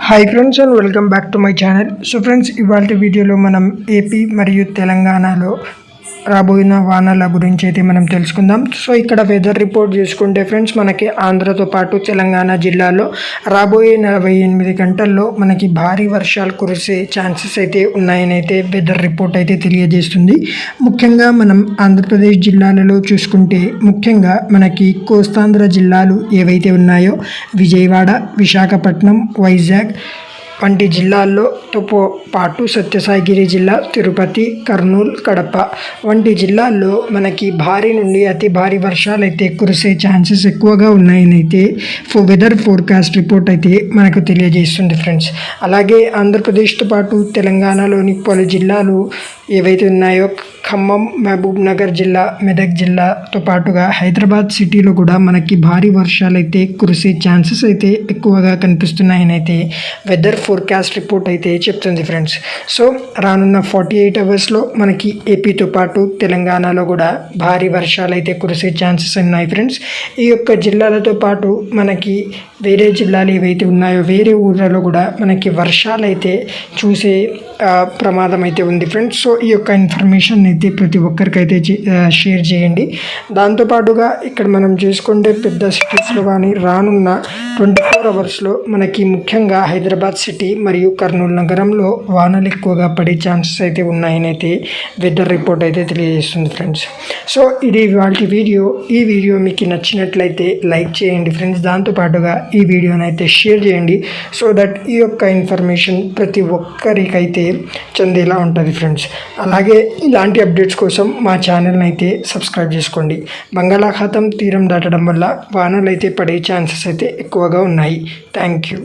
Hi friends and welcome back to my channel so friends ఇవాళ వీడియోలో మనం AP మరియు తెలంగాణలో రాబోయిన వానల గురించి అయితే మనం తెలుసుకుందాం. సో ఇక్కడ వెదర్ రిపోర్ట్ చూసుకుంటే ఫ్రెండ్స్ మనకి ఆంధ్రతో పాటు తెలంగాణ జిల్లాలో రాబోయే నలభై ఎనిమిది గంటల్లో మనకి భారీ వర్షాలు కురిసే ఛాన్సెస్ అయితే ఉన్నాయని అయితే వెదర్ రిపోర్ట్ అయితే తెలియజేస్తుంది. ముఖ్యంగా మనం ఆంధ్రప్రదేశ్ జిల్లాలలో చూసుకుంటే ముఖ్యంగా మనకి కోస్తాంధ్ర జిల్లాలు ఏవైతే ఉన్నాయో విజయవాడ విశాఖపట్నం వైజాగ్ వంటి జిల్లాల్లోతో పో పాటు సత్యసాయిగిరి జిల్లా తిరుపతి కర్నూలు కడప వంటి జిల్లాల్లో మనకి భారీ నుండి అతి భారీ వర్షాలు అయితే కురిసే ఛాన్సెస్ ఎక్కువగా ఉన్నాయని అయితే ఫో వెదర్ ఫోర్కాస్ట్ రిపోర్ట్ అయితే మనకు తెలియజేస్తుంది ఫ్రెండ్స్. అలాగే ఆంధ్రప్రదేశ్తో పాటు తెలంగాణలోని పలు జిల్లాలు ఏవైతే ఉన్నాయో ఖమ్మం మహబూబ్ నగర్ జిల్లా మెదక్ జిల్లాతో పాటుగా హైదరాబాద్ సిటీలో కూడా మనకి భారీ వర్షాలు అయితే కురిసే ఛాన్సెస్ అయితే ఎక్కువగా కనిపిస్తున్నాయని అయితే వెదర్ ఫోర్కాస్ట్ రిపోర్ట్ అయితే చెప్తుంది ఫ్రెండ్స్. సో రానున్న ఫార్టీ ఎయిట్ అవర్స్లో మనకి ఏపీతో పాటు తెలంగాణలో కూడా భారీ వర్షాలు అయితే కురిసే ఛాన్సెస్ ఉన్నాయి ఫ్రెండ్స్. ఈ యొక్క జిల్లాలతో పాటు మనకి వేరే జిల్లాలు ఏవైతే ఉన్నాయో వేరే ఊర్లలో కూడా మనకి వర్షాలు అయితే చూసే ప్రమాదం అయితే ఉంది ఫ్రెండ్స్. సో ఈ యొక్క ఇన్ఫర్మేషన్ అయితే ప్రతి ఒక్కరికైతే షేర్ చేయండి. దాంతోపాటుగా ఇక్కడ మనం చూసుకుంటే పెద్ద సిటీస్లో కానీ రానున్న ట్వంటీ ఫోర్ అవర్స్లో మనకి ముఖ్యంగా హైదరాబాద్ సిటీ మరియు కర్నూలు నగరంలో వానలు ఎక్కువగా పడే ఛాన్సెస్ అయితే ఉన్నాయని అయితే వెదర్ రిపోర్ట్ అయితే తెలియజేస్తుంది ఫ్రెండ్స్. సో ఇది వాటి వీడియో. ఈ వీడియో మీకు నచ్చినట్లయితే లైక్ చేయండి ఫ్రెండ్స్. దాంతోపాటుగా ఈ వీడియోని అయితే షేర్ చేయండి. సో దట్ ఈ యొక్క ఇన్ఫర్మేషన్ ప్రతి ఒక్కరికైతే చెందేలా ఉంటుంది ఫ్రెండ్స్. అలాగే ఇలాంటి అప్డేట్స్ కోసం మా ఛానల్ని అయితే సబ్స్క్రైబ్ చేసుకోండి. బంగాళాఖాతం తీరం దాటడం వల్ల వానలు అయితే పడే ఛాన్సెస్ అయితే ఎక్కువగా ఉన్నాయి. Thank you.